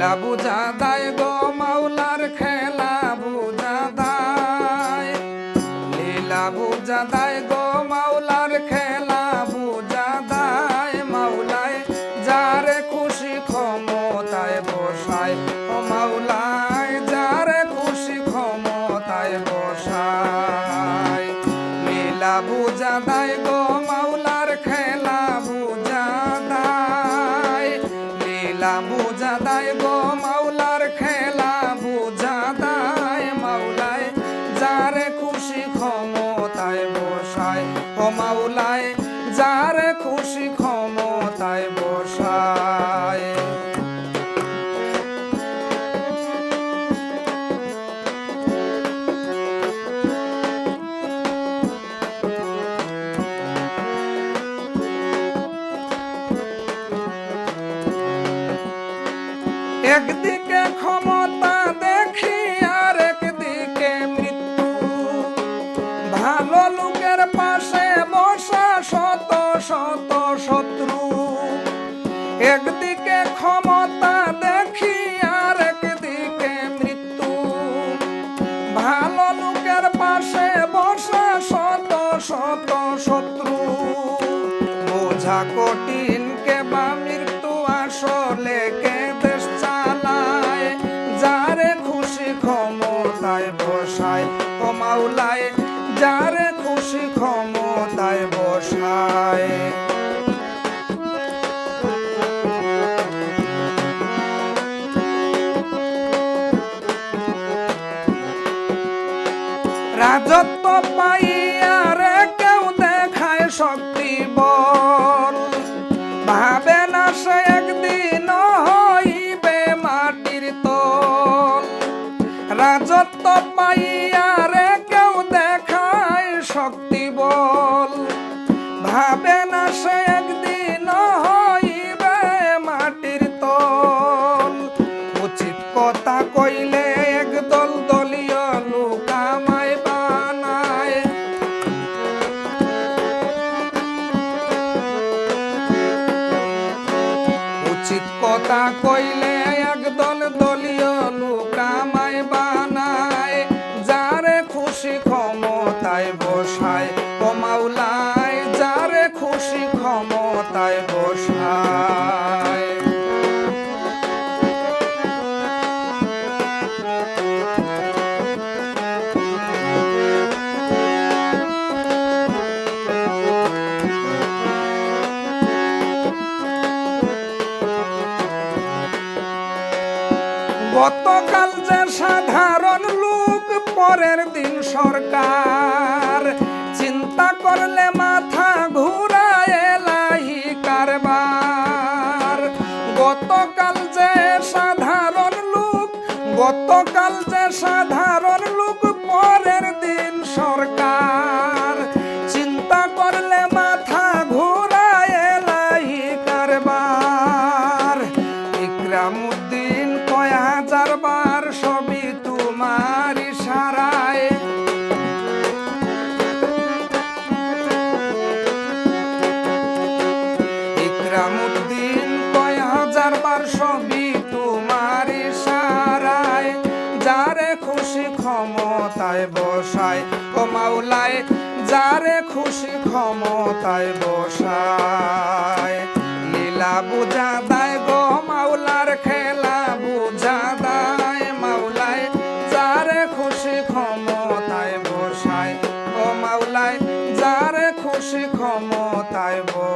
লীলা বুঝা দায় গো মাওলার খেলা বুঝা দায়। লীলা বুঝা দায় গো মাওলার খেলা বুঝা দায়। মাওলায় যারে খুশি ক্ষমতায় বসায়, ও মাওলায় যারে খুশি ক্ষমতায় বসায়। লীলা বুঝা দায় গো মাওলার যারে খুশি ক্ষমতায় বসায়। একদিকে ক্ষমতা শত্রু। একদিকে ক্ষমতা দেখি আর একদিকে মৃত্যু। ভালো লোকের পাশে বসা শত শত শত্রু। বোঝা কঠিন কে বা মৃত্যু আসলে কে দেশ চালায়, যারে খুশি ক্ষমতায় বসায় ও মাওলায়, যারে খুশি ক্ষমতায় বসায়। রাজত্ব পাইয়া রে কেউ দেখায় শক্তি বল। ভাবে না সে একদিন হইবে মাটির তল। রাজত্ব পাইয়া রে কেউ দেখায় শক্তি বল। ভাবে কথা কইলে একদল দলীয় লোকামায় বানায় যারে খুশি ক্ষমতায় বসায়। কমাউলায় গতকাল যে সাধারণ লোক, পরের দিন সরকার। চিন্তা করলে মাথা ঘুরায় লাহি কারবার। গতকাল যে সাধারণ লোক, গতকাল যে সাধারণ লোক ইকরামুদ্দিন কয় হাজার বার সবই তোমার ইশারায় যারে খুশি ক্ষমতায় বসায়, ও মাওলায়, যারে খুশি ক্ষমতায় বসায়। লীলা বুঝা দায় গো মাওলার খেলা বুঝা দায়, মাওলায়, যারে খুশি ক্ষমতায় বসায়, ও মাওলায়, যারে খুশি ক্ষমতায় বসায়।